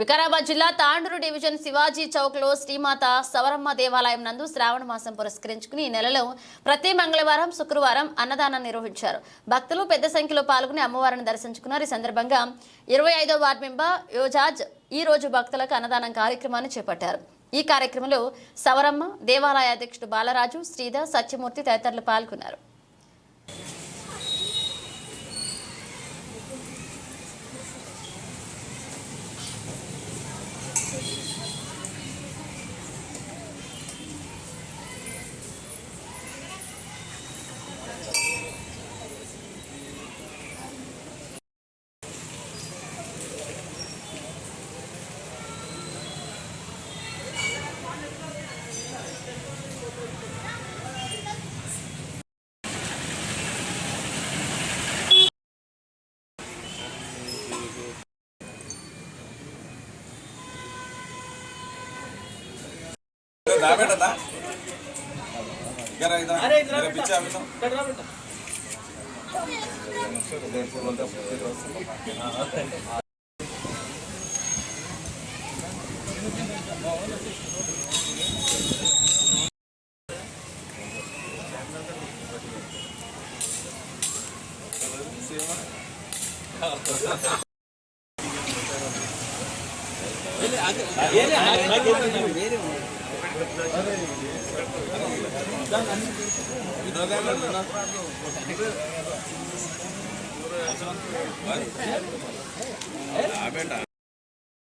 వికారాబాద్ జిల్లా తాండూరు డివిజన్ శివాజీ చౌక్లో శ్రీమాత సవరమ్మ దేవాలయం నందు శ్రావణ మాసం పురస్కరించుకుని ఈ నెలలో ప్రతి మంగళవారం శుక్రవారం అన్నదానం నిర్వహించారు. భక్తులు పెద్ద సంఖ్యలో పాల్గొని అమ్మవారిని దర్శించుకున్నారు. ఈ సందర్భంగా ఇరవై ఐదో వార్డు మెంబర్ యోజాజ్ ఈ రోజు భక్తులకు అన్నదానం కార్యక్రమాన్ని చేపట్టారు. ఈ కార్యక్రమంలో సవరమ్మ దేవాలయ అధ్యక్షుడు బాలరాజు శ్రీధర్ సత్యమూర్తి తదితరులు పాల్గొన్నారు. దాబేటదా ఇద్దరా ఇద్దరా పిచ్చి ఆఫీసం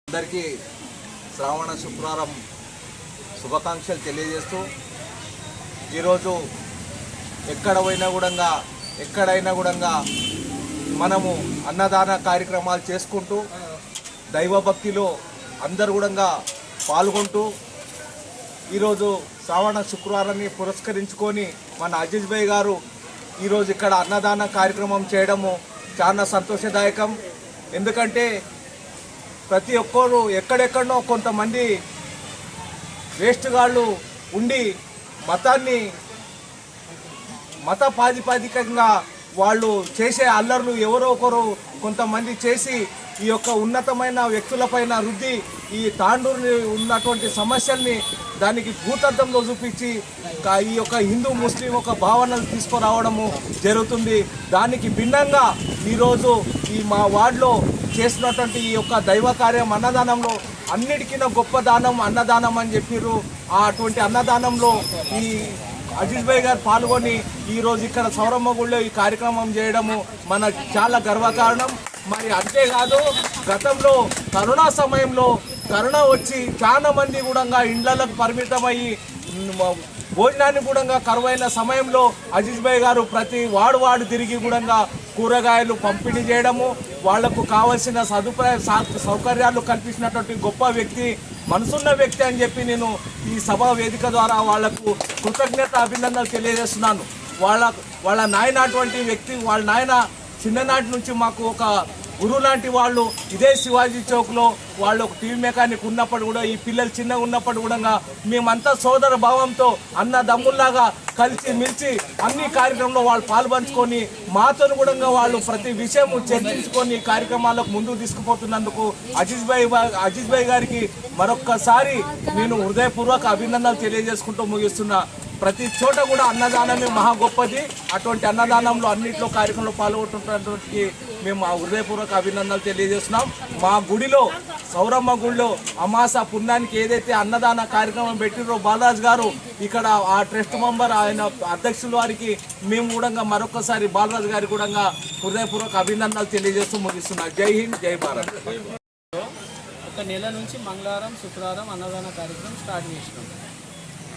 అందరికీ శ్రావణ శుక్రవారం శుభాకాంక్షలు తెలియజేస్తూ ఈరోజు ఎక్కడ పోయినా కూడా ఎక్కడైనా కూడా మనము అన్నదాన కార్యక్రమాలు చేసుకుంటూ దైవభక్తిలో అందరు కూడా పాల్గొంటూ ఈరోజు శ్రావణ శుక్రవారాన్ని పురస్కరించుకొని మన అజీజ్ భాయ్ గారు ఈరోజు ఇక్కడ అన్నదాన కార్యక్రమం చేయడము చాలా సంతోషదాయకం. ఎందుకంటే ప్రతి ఒక్కరు ఎక్కడెక్కడనో కొంతమంది వేస్ట్ గాళ్ళు ఉండి మతాన్ని మత ప్రాతిపదికంగా వాళ్ళు చేసే అల్లర్లు ఎవరో ఒకరు కొంతమంది చేసి ఈ యొక్క ఉన్నతమైన వ్యక్తులపైన రుద్ది ఈ తాండూరుని ఉన్నటువంటి సమస్యల్ని దానికి భూతద్దంలో చూపించి ఈ యొక్క హిందూ ముస్లిం ఒక భావనలు తీసుకురావడము జరుగుతుంది. దానికి భిన్నంగా ఈరోజు ఈ మా వార్డులో చేసినటువంటి ఈ యొక్క దైవ కార్యం అన్నదానంలో అన్నిటికీ గొప్ప దానం అన్నదానం అని చెప్పిర్రు. అటువంటి అన్నదానంలో ఈ అజిత్ భాయ్ గారు పాల్గొని ఈరోజు ఇక్కడ సౌరమ్మ గుడిలో ఈ కార్యక్రమం చేయడము మన చాలా గర్వకారణం. మరి అంతేకాదు గతంలో కరోనా సమయంలో కరోనా వచ్చి చాలా మంది కూడా ఇండ్లకు పరిమితమయ్యి భోజనాన్ని కూడా కరువైన సమయంలో అజిత్ భాయ్ గారు ప్రతి వాడు వాడు తిరిగి కూడా కూరగాయలు పంపిణీ చేయడము వాళ్ళకు కావలసిన సదుపాయ సౌకర్యాలు కల్పించినటువంటి గొప్ప వ్యక్తి మనసున్న వ్యక్తి అని చెప్పి నేను ఈ సభా వేదిక ద్వారా వాళ్ళకు కృతజ్ఞత అభినందనలు తెలియజేస్తున్నాను. వాళ్ళ వాళ్ళ నాయన అటువంటి వ్యక్తి వాళ్ళ నాయన చిన్ననాటి నుంచి మాకు ఒక గురువు లాంటి వాళ్ళు ఇదే శివాజీ చౌక్లో వాళ్ళు ఒక టీవీ మెకానిక్ ఉన్నప్పుడు కూడా ఈ పిల్లలు చిన్నగా ఉన్నప్పుడు కూడా మేమంతా సోదర భావంతో అన్న దమ్ముల్లాగా కలిసి మిలిచి అన్ని కార్యక్రమంలో వాళ్ళు పాల్పంచుకొని మాతో కూడా వాళ్ళు ప్రతి విషయం చర్చించుకొని కార్యక్రమాలకు ముందుకు తీసుకుపోతున్నందుకు అజీజ్ భాయ్ అజీజ్ భాయ్ గారికి మరొక్కసారి నేను హృదయపూర్వక అభినందనలు తెలియజేసుకుంటూ ముగిస్తున్నా. ప్రతి చోట కూడా అన్నదానమే మహా గొప్పది. అటువంటి అన్నదానంలో అన్నింటిలో కార్యక్రమంలో పాల్గొంటున్నటువంటి మేము ఆ హృదయపూర్వక అభినందనలు తెలియజేస్తున్నాం. మా గుడిలో సౌరమ్మ గుడిలో అమాస పుణ్యానికి ఏదైతే అన్నదాన కార్యక్రమం పెట్టిరో బాలరాజ్ గారు ఇక్కడ ఆ ట్రస్ట్ మెంబర్ ఆయన అధ్యక్షుల వారికి మేము కూడా మరొకసారి బాలరాజ్ గారికి కూడా హృదయపూర్వక అభినందనలు తెలియజేస్తూ ముగిస్తున్నాం. జై హింద్ జై భారత్. ఒక నెల నుంచి మంగళవారం శుక్రవారం అన్నదాన కార్యక్రమం స్టార్ట్ చేసినాం.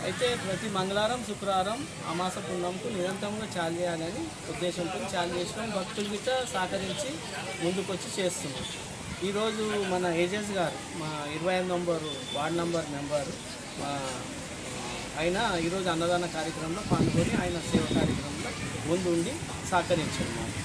అయితే ప్రతి మంగళవారం శుక్రవారం అమాస పుణ్యంకు నిరంతరంగా చాలు చేయాలని ఉద్దేశంతో చాలు చేసినాం. భక్తులు గిట్ట సహకరించి ముందుకొచ్చి చేస్తున్నాం. ఈరోజు మన ఏజెన్స్ గారు మా ఇరవై ఐదు నంబరు వార్డ్ నంబర్ మెంబరు మా ఆయన ఈరోజు అన్నదాన కార్యక్రమంలో పాల్గొని ఆయన సేవ కార్యక్రమంలో ముందు ఉండి సహకరించారు మాకు.